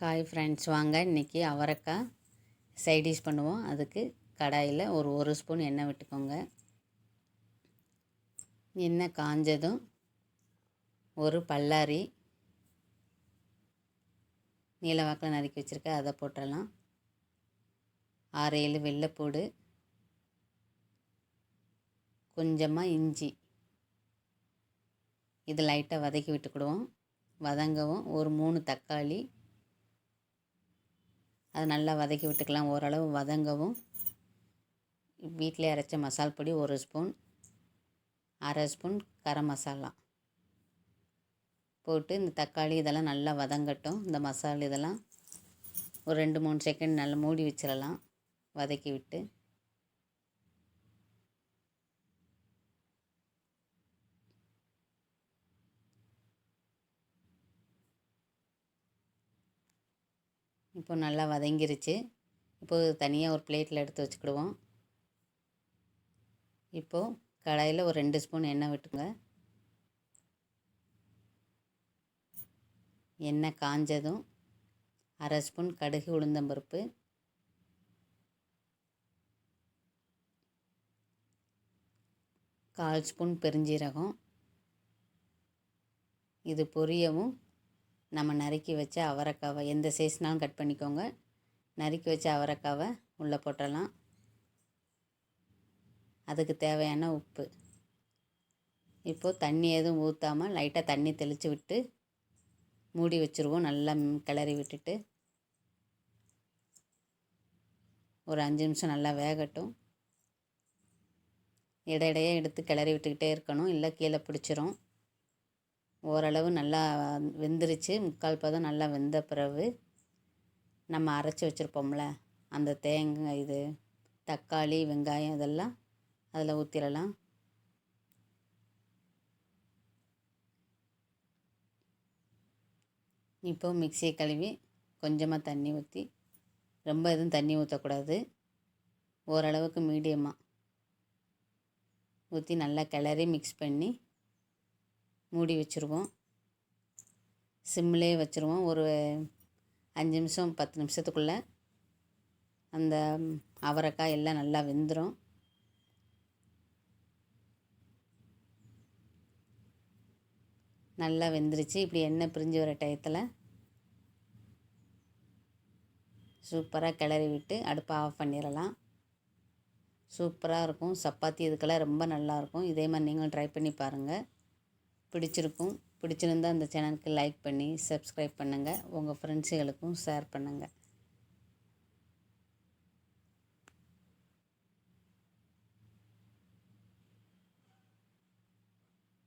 Hi friends வாங்க. இன்றைக்கி அவரைக்காய் சைடிஷ் பண்ணுவோம். அதுக்கு கடாயில் ஒரு ஒரு ஸ்பூன் எண்ணெய் விட்டுக்கோங்க. எண்ணெய் காஞ்சதும் ஒரு பல்லாரி நீலவாக்கில் நறுக்கி வச்சுருக்க அதை போட்டுடலாம். ஆறு ஏழு வெள்ளைப்பூடு கொஞ்சமாக இஞ்சி. இது லைட்டாக வதக்கி விட்டுக்கிடுவோம். வதங்கவும் ஒரு மூணு தக்காளி அதை நல்லா வதக்கி விட்டுக்கலாம். ஓரளவு வதங்கவும். வீட்டிலே அரைச்ச மசால் பொடி ஒரு ஸ்பூன் அரை ஸ்பூன் கரம் மசாலா. போட்டு இந்த தக்காளி இதெல்லாம் நல்லா வதங்கட்டும். இந்த மசாலா இதெல்லாம் ஒரு ரெண்டு மூணு செகண்ட் நல்லா மூடி வச்சிடலாம் வதக்கி விட்டு. இப்போ நல்லா வதங்கிருச்சு. இப்போது தனியாக ஒரு பிளேட்டில் எடுத்து வச்சுக்கிடுவோம். இப்போது கடாயில் ஒரு ரெண்டு ஸ்பூன் எண்ணெய் விட்டுங்க. எண்ணெய் காஞ்சதும் அரை ஸ்பூன் கடுகு உளுந்தம்பருப்பு கால் ஸ்பூன் பெருஞ்சீரகம். இது பொரியவும் நம்ம நறுக்கி வச்ச அவரைக்காவை எந்த சைஸ்னாலும் கட் பண்ணிக்கோங்க. நறுக்கி வச்ச அவரைக்காவை உள்ளே போட்டலாம் அதுக்கு தேவையான உப்பு. இப்போது தண்ணி எதுவும் ஊற்றாமல் லைட்டாக தண்ணி தெளித்து விட்டு மூடி வச்சுருவோம். நல்லா கிளறி விட்டுட்டு. ஒரு அஞ்சு நிமிஷம் நல்லா வேகட்டும். இடையிடையே எடுத்து கிளறி விட்டுக்கிட்டே இருக்கணும். இல்லை கீழே பிடிச்சிரும். ஓரளவு நல்லா வெந்துருச்சு. முக்கால் பதம் நல்லா வெந்த பிறகு நம்ம அரைச்சி வச்சுருப்போம்ல அந்த தேங்காய் இது தக்காளி வெங்காயம் இதெல்லாம் அதில் ஊற்றிடலாம் இப்போது மிக்சியை கழுவி கொஞ்சமாக தண்ணி ஊற்றி ரொம்ப எதுவும் தண்ணி ஊற்றக்கூடாது ஓரளவுக்கு மீடியமாக ஊற்றி நல்லா கிளறி மிக்ஸ் பண்ணி மூடி வச்சுருவோம். சிம்லேயே வச்சுருவோம். ஒரு அஞ்சு நிமிஷம் பத்து நிமிஷத்துக்குள்ளே அந்த அவரைக்காய் எல்லாம் நல்லா வெந்துடும் நல்லா வெந்துருச்சு. இப்படி எண்ணெய் பிரிஞ்சு வர டயத்தில் சூப்பராக கிளறி விட்டு அடுப்பை ஆஃப் பண்ணிடலாம். சூப்பராக இருக்கும். சப்பாத்தி இதுக்கெல்லாம் ரொம்ப நல்லாயிருக்கும் இதே மாதிரி நீங்களும் ட்ரை பண்ணி பாருங்கள் பிடிச்சிருக்கும் பிடிச்சிருந்தால் அந்த சேனலுக்கு லைக் பண்ணி சப்ஸ்கிரைப் பண்ணுங்கள் உங்கள் ஃப்ரெண்ட்ஸுகளுக்கும் ஷேர் பண்ணுங்கள்